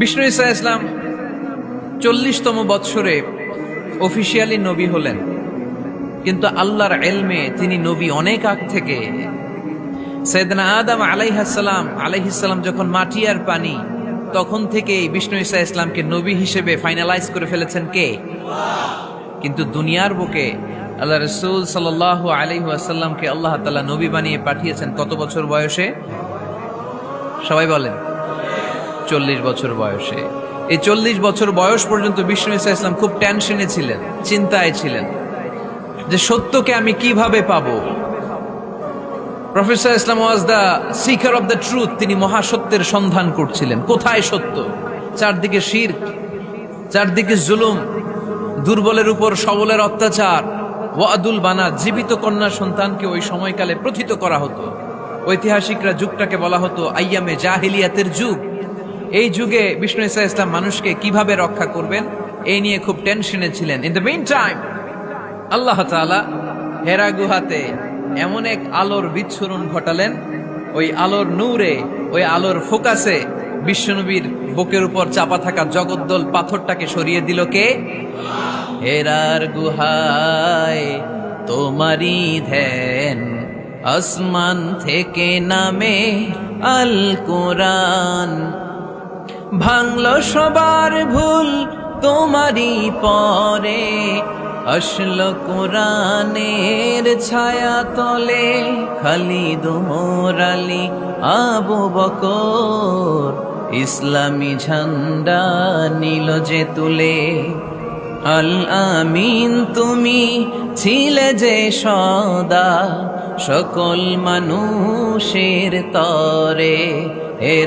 বিষ্ণু ইসা ইসলাম চল্লিশতম বৎসরে অফিসিয়ালি নবী হলেন। কিন্তু আল্লাহর এলমে তিনি নবী অনেক আগ থেকে। সৈদনা আদম আলাইহাসালাম আলাইহিসাল্লাম যখন মাটি আর পানি, তখন থেকেই বিষ্ণু ইসা ইসলামকে নবী হিসেবে ফাইনালাইজ করে ফেলেছেন কে? কিন্তু দুনিয়ার বুকে আল্লাহ রসুল সাল আলাইহি আসাল্লামকে আল্লাহ তালা নবী বানিয়ে পাঠিয়েছেন কত বছর বয়সে? সবাই বলেন। চল্লিশ বছর বয়সে। এই চল্লিশ বছর বয়স পর্যন্ত বিষ্ণু ইসা ইসলাম খুব টেনশনে ছিলেন, চিন্তায় ছিলেন যে সত্যকে আমি কীভাবে পাবো? Professor Islam was the seeker of the truth, তিনি মহাসত্যের সন্ধান করছিলেন। কোথায় সত্য? চারদিকে শির চারদিকে জুলুম, দুর্বলের উপর সবলের অত্যাচার। ওয়াদুল বানা, জীবিত কন্যা সন্তানকে ওই সময়কালে প্রথিত করা হতো। ঐতিহাসিকরা যুগটাকে বলা হতো আইয়ামে জাহিলিয়াতের যুগ। এই যুগে বিষ্ণু ইসা ইসলাম মানুষকে কীভাবে রক্ষা করবেন, এই নিয়ে খুব টেনশনে ছিলেন। ইন দ্য মেইন টাইম আল্লাহ তাআলা হেরা গুহাতে এমন এক আলোর বিচ্ছুরণ ঘটালেন। ওই আলোর নূরে, ওই আলোর ফোকাসে বিশ্বনবীর বুকের উপর চাপা থাকা জগদ্দল পাথরটাকে সরিয়ে দিল কে? হেরার গুহায় তোমারই ধ্যান, আসমান থেকে নামে আল কোরআন ভাঙল সবার ভুল তোমারই পরে। আসল কোরআনের ছায়া তলে খালি মোরালি আবু বকর। ইসলামী ঝান্ডা নিল যে তুলে। আল আমিন, তুমি ছিলে যে সদা। সকল মানুষের তরে হে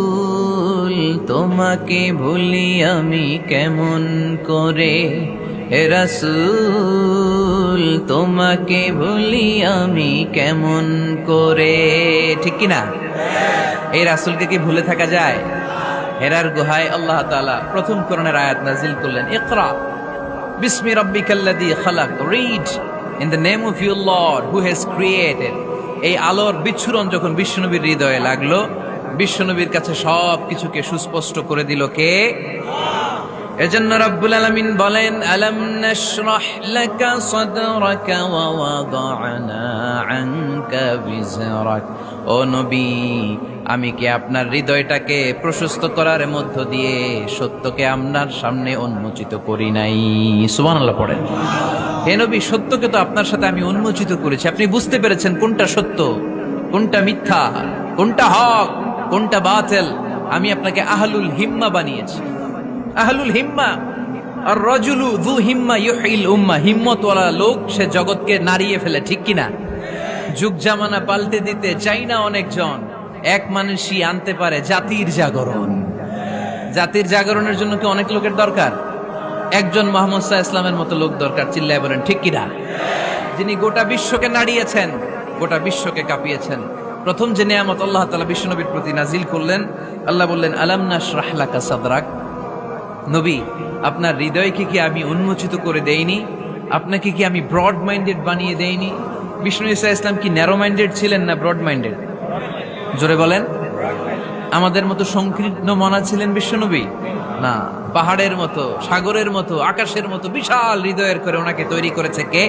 তোমাকে ভুলি আমি কেমন করে? রাসূল, তোমাকে ভুলি আমি কেমন করে? ঠিক কি না এই রাসুলকে কি ভুলে থাকা যায়? হেরার গুহায় আল্লাহ তাআলা প্রথম করণের আয়াত নাজিল করলেন, ইকরা বিসমি রাব্বিকাল্লাযী খালাক read in the name of your lord who has created এই আলোর বিচ্ছুরণ যখন বিশ্বনবীর হৃদয়ে লাগল বিশ্বনবীর কাছে সব কিছুকে সুস্পষ্ট করে দিল কে? এজন্য রব্বুল আলামিন বলেন, আলাম ও নবী, আমি কি আপনার হৃদয়টাকে প্রশস্ত করার মধ্য দিয়ে সত্যকে আপনার সামনে উন্মোচিত করি নাই? সুবহানাল্লাহ পড়েন। হে নবী, সত্যকে তো আপনার সাথে আমি উন্মোচিত করেছি। আপনি বুঝতে পেরেছেন কোনটা সত্য, কোনটা মিথ্যা, কোনটা হক? কোনটা বাতিল? আমি আপনাকে আহলুল হিম্মা বানিয়েছি। আহলুল হিম্মা, আর রজুলু দু হিম্মা ইউহিল উম্মা। হিম্মতওয়ালা লোক, সে জগৎকে নাড়িয়ে ফেলে, ঠিক কিনা যুগ জামানা পাল্টে দিতে চাই না অনেকজন। এক মানুষই আনতে পারে জাতির জাগরণ। জাতির জাগরণের জন্য কি অনেক লোকের দরকার? একজন মোহাম্মদ সাহা ইসলামের মতো লোক দরকার, চিল্লায় বলেন, ঠিক কিনা যিনি গোটা বিশ্বকে নাড়িয়েছেন, গোটা বিশ্বকে কাঁপিয়েছেন। প্রথম যে নিয়ামত আল্লাহ তালা বিশ্বনবীর প্রতি নাজিল করলেন, আল্লাহ বললেন, আলাম নাশরাহলাকা সাদরাক? নবী, আপনার হৃদয়কে কি আমি উন্মোচিত করে দেইনি? আপনাকে কি আমি ব্রড মাইন্ডেড বানিয়ে দেইনি? বিষ্ণু ইসা ইসলাম কি ন্যারো মাইন্ডেড ছিলেন না ব্রড মাইন্ডেড জোরে বলেন। আমাদের মতো সংকীর্ণ মনা ছিলেন বিশ্বনবী না, পাহাড়ের মতো, সাগরের মতো, আকাশের মতো বিশাল হৃদয়ের করে ওনাকে তৈরি করেছে কে?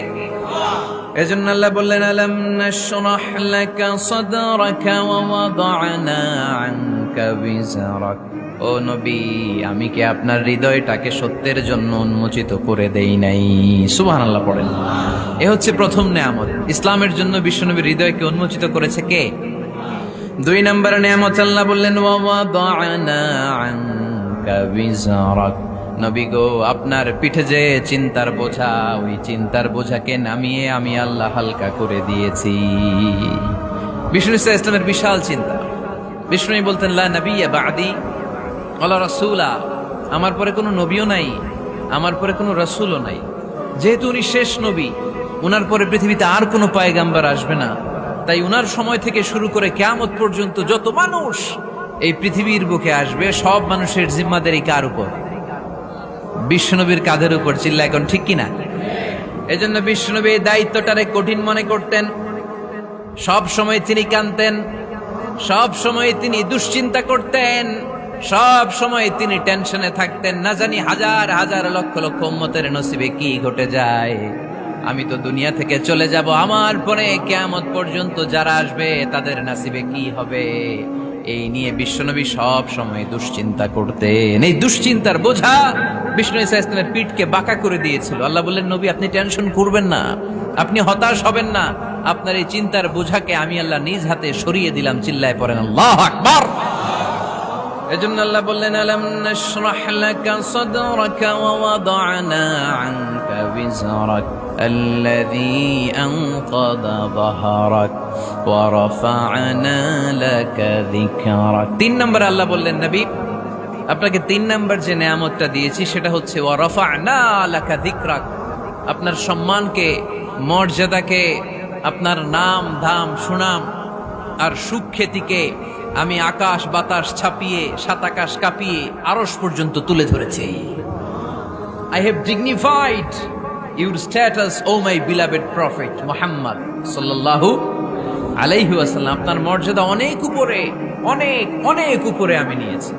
এজন্য আল্লাহ বললেন, আলাম নাশরাহ লাকা সাদরাকা ওয়া ওয়াদানা আনকা বিজরাক। ও নবী, আমি কি আপনার হৃদয়টাকে সত্যের জন্য উন্মোচিত করে দেই নাই? সুবহানাল্লাহ পড়েন। এ হচ্ছে প্রথম নেয়ামত। ইসলামের জন্য বিশ্বনবীর হৃদয়কে উন্মোচিত করেছে কে? দুই নম্বর নেয়ামত আল্লাহ বললেন, ওয়া ওয়াদানা আনকা বিজরাক। নবী গো, আপনার পিঠে যে চিন্তার বোঝা, ওই চিন্তার বোঝাকে নামিয়ে আমি আল্লাহ হালকা করে দিয়েছি। বিষ্ণু ইসলাম ইসলামের বিশাল চিন্তা। বিষ্ণু বলতেন, লা নবিয়া বাদি, ওয়ালা রাসূলা। আমার পরে কোনো নবীও নাই, আমার পরে কোনো রসুলও নাই। যেহেতু উনি শেষ নবী, উনার পরে পৃথিবীতে আর কোনো পায়গাম্বার আসবে না। তাই উনার সময় থেকে শুরু করে কেয়ামত পর্যন্ত যত মানুষ এই পৃথিবীর বুকে আসবে, সব মানুষের জিম্মাদারি কার উপর? বিশ্বনবীর কাঁধের উপর চিল্লা এখন ঠিক কিনা? এজন্য বিশ্বনবী এই দায়িত্বটারে কঠিন মনে করতেন। সব সময় তিনি কানতেন সব সময় তিনি দুশ্চিন্তা করতেন, সব সময় তিনি টেনশনে থাকতেন। না জানি হাজার হাজার লক্ষ লক্ষ উম্মতের নসিবে কি ঘটে যায়। আমি তো দুনিয়া থেকে চলে যাব। আমার পরে কেয়ামত পর্যন্ত যারা আসবে তাদের নাসিবে কি হবে? এই নিয়ে বিশ্বনবী সব সময় দুশ্চিন্তা করতেন। এই দুশ্চিন্তার বোঝা বিষ্ণু ইসা ইসলামের পিঠকে বাঁকা করে দিয়েছিল। আল্লাহ বললেন, নবী, আপনি টেনশন করবেন না। আপনি হতাশ হবেন না। আপনার এই চিন্তার বোঝাকে আমি আল্লাহ নিজ হাতে সরিয়ে দিলাম। চিল্লায় পড়েন, আল্লাহ আকবার! এজন্য আল্লাহ বললেন, আলাম নাশরাহ লাকা সাদরাকা ওয়া ওয়াদা'না বিজরাক الذي أنقض ظهرك ورفعنا لك ذكرك তিন নম্বর আল্লাহ বললেন নবী আপনাকে তিন নম্বর যে নেয়ামতটা দিয়েছি সেটা হচ্ছে ওয়ারাফা'না লাকা যিকরাক আপনার সম্মানকে মর্যাদাকে আপনার নাম ধাম সুনাম আর সুখ্যাতিকে আমি আকাশ বাতাস ছাপিয়ে সাত আকাশ কাঁপিয়ে আরস পর্যন্ত তুলে ধরেছি I have dignified your status O my beloved prophet Muhammad সাল্লাল্লাহু আলাইহি ওয়াসাল্লাম আপনার মর্যাদা অনেক উপরে, অনেক অনেক উপরে আমি নিয়েছি।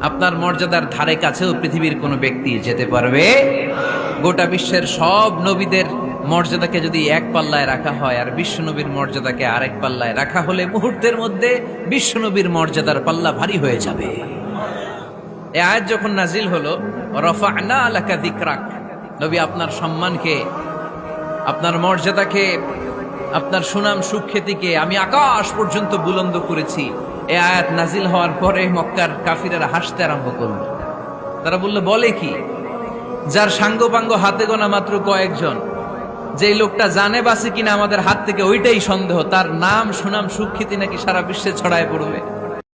আপনার মর্যাদার ধারে কাছেও পৃথিবীর কোনো ব্যক্তি যেতে পারবে? গোটা বিশ্বের সব নবীদের মর্যাদাকে যদি এক পাল্লায় রাখা হয়, আর বিশ্বনবীর মর্যাদাকে আরেক পাল্লায় রাখা হলে মুহূর্তের মধ্যে বিশ্বনবীর মর্যাদার পাল্লা ভারী হয়ে যাবে। এ আয়াত যখন নাজিল হলো রফা'না লাকা যিকরাক নবী আপনার সম্মানকে, আপনার মর্যাদাকে, আপনার সুনাম সুখ্যাতিকে আমি আকাশ পর্যন্ত বুলন্দ করেছি। এ আয়াত নাজিল হওয়ার পরে মক্কার কাফিরেরা হাসতে আরম্ভ করল। তারা বলল, বলে কি? যার সাঙ্গপাঙ্গ হাতে গোনা মাত্র কয়েকজন যে লোকটা জানে বাসে কিনা আমাদের হাত থেকে ওইটাই সন্দেহ, তার নাম, সুনাম, সুখ্যাতি নাকি সারা বিশ্বে ছড়ায় পড়বে।